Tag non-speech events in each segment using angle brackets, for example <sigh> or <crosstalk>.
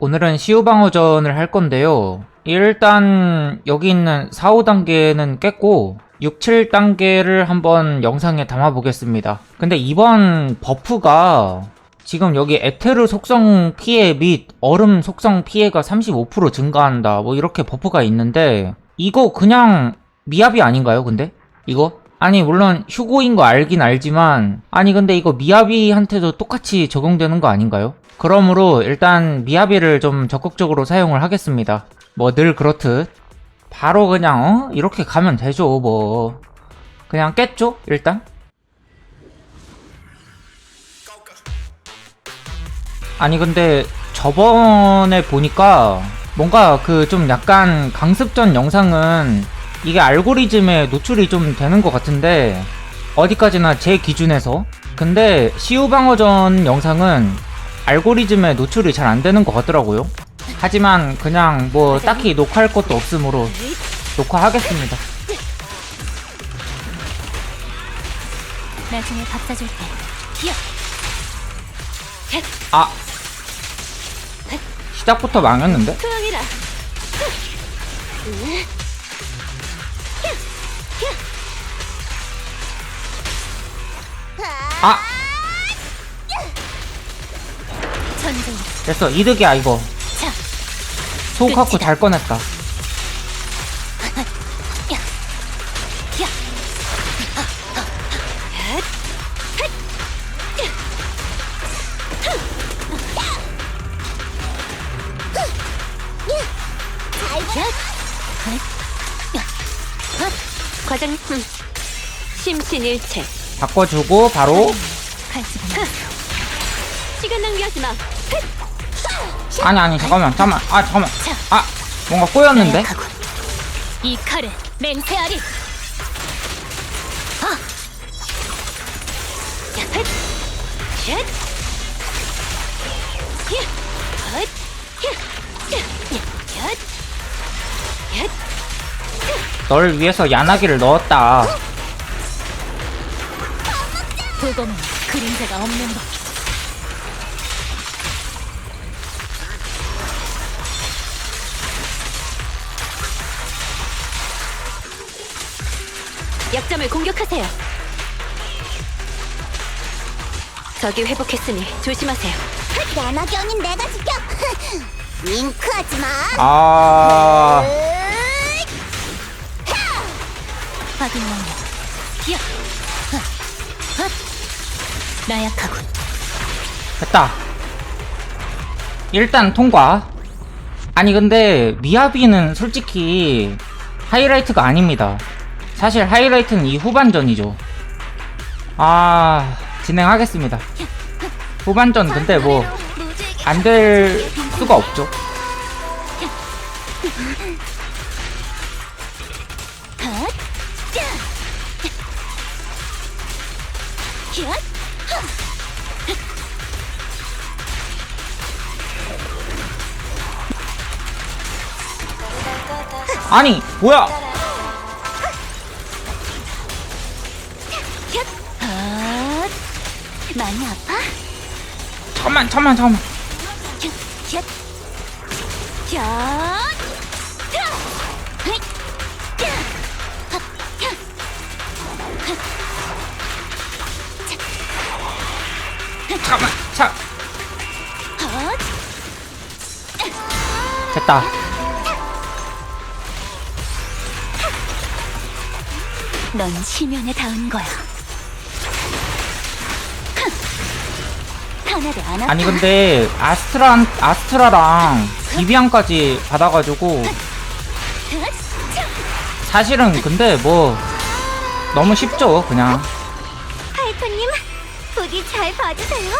오늘은 시우방어전을 할 건데요. 일단 여기 있는 4, 5단계는 깼고 6, 7단계를 한번 영상에 담아 보겠습니다. 근데 이번 버프가 지금 여기 에테르 속성 피해 및 얼음 속성 피해가 35% 증가한다. 뭐 이렇게 버프가 있는데 이거 그냥 미압이 아닌가요? 근데 이거? 아니 물론 휴고인 거 알긴 알지만 아니 근데 이거 미야비한테도 똑같이 적용되는 거 아닌가요? 그러므로 일단 미야비를 좀 적극적으로 사용을 하겠습니다. 뭐 늘 그렇듯 바로 그냥 어? 이렇게 가면 되죠 뭐 그냥 깼죠 일단 아니 근데 저번에 보니까 뭔가 그 좀 약간 강습전 영상은 이게 알고리즘에 노출이 좀 되는 것 같은데 어디까지나 제 기준에서. 근데 시우방어전 영상은 알고리즘에 노출이 잘 안 되는 것 같더라고요. 하지만 그냥 뭐 딱히 녹화할 것도 없으므로 녹화하겠습니다. 나중에 밥 사줄게. 히야! 아. 시작부터 망했는데? 아. 됐어 이득이야 이거 자, 소우카쿠 끝이다. 잘 꺼냈다. 과장 음. 심신일체 바꿔주고 바로 갈수 시간 낭비하지 마 아니 아니 잠깐만 잠깐만 아 잠깐만 아 뭔가 꼬였는데? 나약하군. 이 칼은 맹세하리 아. 야, 헷. 헷. 히. 헷. 히. 야, 야, 야. 헷. 널 위해서 야나기를 넣었다 도검은 그림자가 없는 법 약점을 공격하세요. 적이 회복했으니 조심하세요. 야나경인 내가 지켜! <laughs> 윙크하지 마! 아 으이! 확인 완료. 야, 나약하군. 됐다. 일단 통과. 아니 근데 미야비는 솔직히 하이라이트가 아닙니다. 사실 하이라이트는 이 후반전이죠. 아 진행하겠습니다. 후반전 근데 뭐 안 될 수가 없죠 아니 뭐야 핫! 많이 아파? 핫! 야! 잠깐만 자 핫! 됐다 넌 심연에 닿은 거야. 흥! 하나도 안 아파. 아니 근데 아스트라 아스트라랑 비비안까지 받아가지고 사실은 근데 뭐 너무 쉽죠 그냥 하이퍼님, 부디 잘 봐주세요.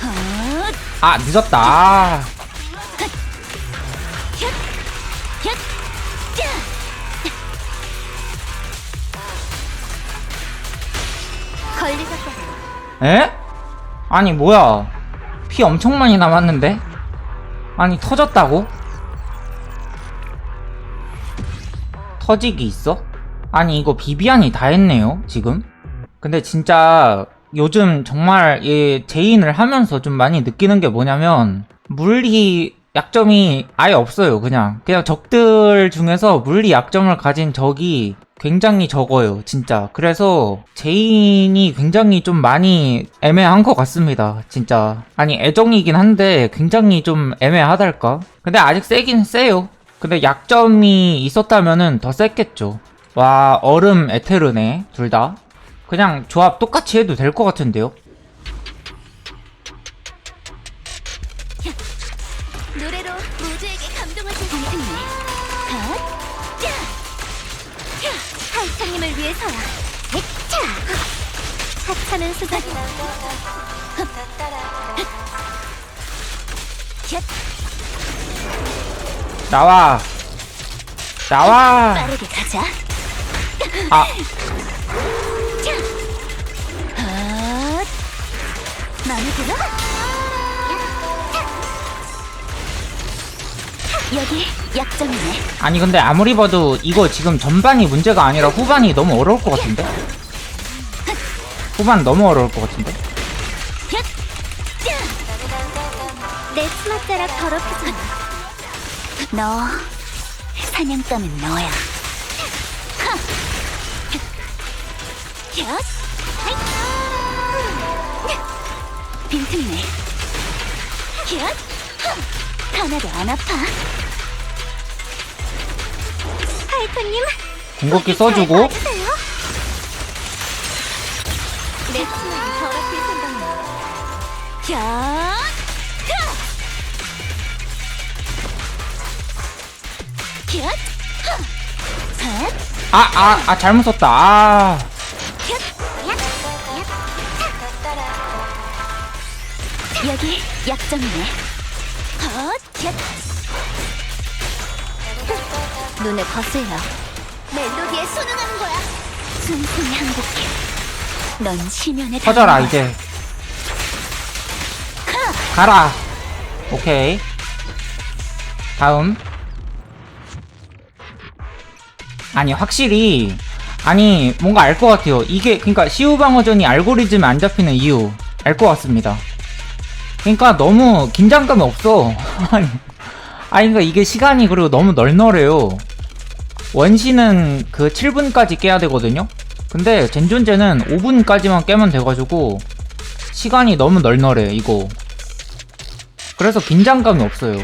핫! 아 늦었다 에? 아니 뭐야 피 엄청 많이 남았는데 아니 터졌다고? 터지기 있어? 아니 이거 비비안이 다 했네요 지금 근데 진짜 요즘 정말 이 제인을 하면서 좀 많이 느끼는 게 뭐냐면 물리 약점이 아예 없어요. 그냥 그냥 적들 중에서 물리 약점을 가진 적이 굉장히 적어요. 진짜. 그래서 제인이 굉장히 좀 많이 애매한 것 같습니다. 진짜. 아니 애정이긴 한데 굉장히 좀 애매하달까? 근데 아직 세긴 세요. 근데 약점이 있었다면은 더 셌겠죠. 와 얼음 에테르네 둘 다. 그냥 조합 똑같이 해도 될 것 같은데요? 하이타님을 위해서야. 액차! 하찮은 수작이 나와 나와 빠르게 가자. 아 여기 약점이네. 아니 근데 아무리 봐도 이거 지금 전반이 문제가 아니라 후반이 너무 어려울 것 같은데 후반 너무 어려울 것 같은데 내 스마자락 더럽히지 너 사냥감은 너야. 빈틈네. 하나도 안 아파. 하이타님 궁극기 써주고 내 더럽힐! 하! 헛! 아아 아 잘못 썼다 아 여기 약점이네. 헛! 얏! 눈에 거슬려. 멜로디에 순응하는 거야. 순순히 항복해. 넌 심연에 터져라 거야. 이제. 가라. 오케이. 다음. 아니 확실히 아니 뭔가 알 것 같아요. 이게 그러니까 시우방어전이 알고리즘에 안 잡히는 이유 알 것 같습니다. 그러니까 너무 긴장감이 없어. <laughs> 아니 아니 그러니까 이게 시간이 그리고 너무 널널해요 원시는 그 7분까지 깨야 되거든요 근데 젠존제는 5분까지만 깨면 돼가지고 시간이 너무 널널해 이거 그래서 긴장감이 없어요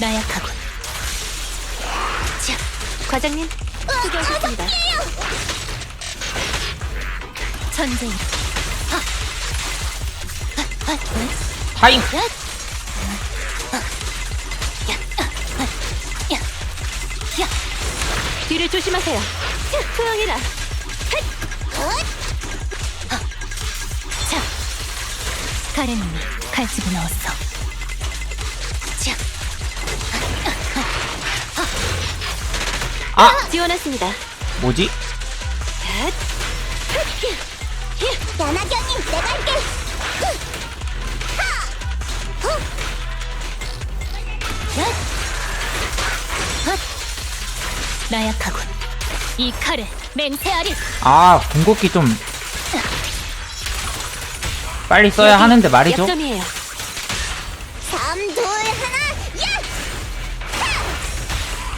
나약하군. 자, 과장님, 수고하셨습니다. 전쟁. 타임 뒤를 조심하세요. 소영이라. 자, 가렌님이 칼집을 넣었어. 자, 아 지원했습니다. 뭐지 연하경님 내가 할게 나약하군. 이 칼을 맹세하리. 아 궁극기 좀 빨리 써야 하는데 말이죠 약점이에요. 3, 2, 1, 야!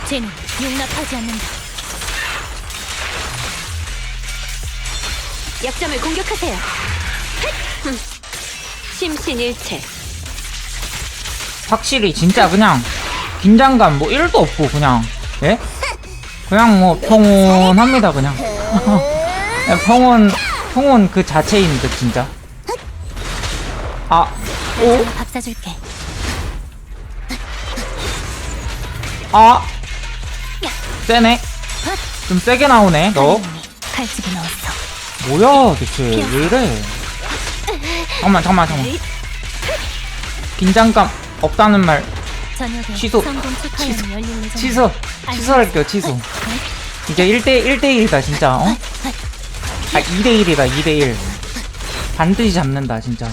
쟤는 용납하지 않는다. 약점을 공격하세요. 흠. 심신일체. 확실히 진짜 그냥 긴장감 뭐 1도 없고 그냥 예? 그냥 뭐 평온합니다 그냥. 그냥 <laughs> 평온 평온 그 자체인 듯 진짜. 아 오? 밥 사줄게. 아 세네. 좀 세게 나오네. 너 칼집을 넣었어. 뭐야 대체 왜 이래? 잠깐만 잠깐만 잠깐만. 긴장감 없다는 말 취소. 취소. 취소 취소할게요 취소 이제 1대 1대1이다 진짜 어? 아 2대1이다 2대1 반드시 잡는다 진짜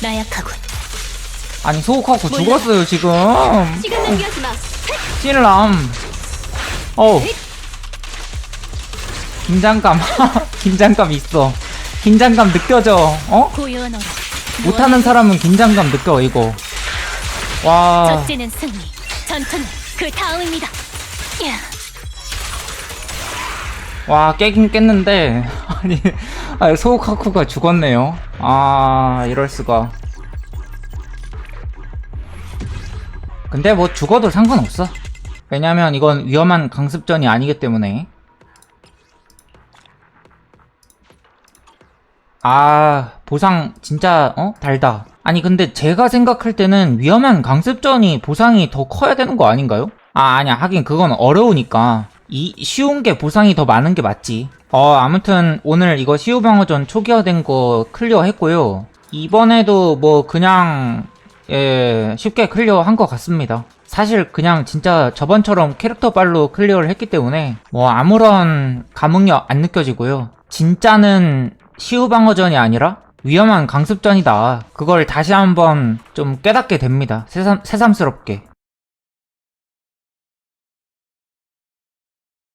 나약하군. 아니 소옥하고 몰라. 죽었어요 지금. 신람. 어. 긴장감. <laughs> 긴장감 있어. 긴장감 느껴져. 어? 고요한 어라. 못하는 사람은 긴장감 느껴 이거. 와. 첫째는 승리. 전투는 그 다음입니다. 야, 와 깨긴 깼는데 <laughs> 아니 아, 소우카쿠가 죽었네요 아 이럴 수가 근데 뭐 죽어도 상관없어 왜냐면 이건 위험한 강습전이 아니기 때문에 아 보상 진짜 어? 달다. 아니 근데 제가 생각할 때는 위험한 강습전이 보상이 더 커야 되는 거 아닌가요? 아 아니야. 하긴 그건 어려우니까. 이 쉬운 게 보상이 더 많은 게 맞지. 어 아무튼 오늘 이거 시우방어전 초기화된 거 클리어 했고요. 이번에도 뭐 그냥 예 쉽게 클리어 한 것 같습니다. 사실 그냥 진짜 저번처럼 캐릭터 발로 클리어를 했기 때문에 뭐 아무런 감흥력 안 느껴지고요. 진짜는 시우방어전이 아니라 위험한 강습전이다. 그걸 다시 한번 좀 깨닫게 됩니다. 새삼, 새삼스럽게.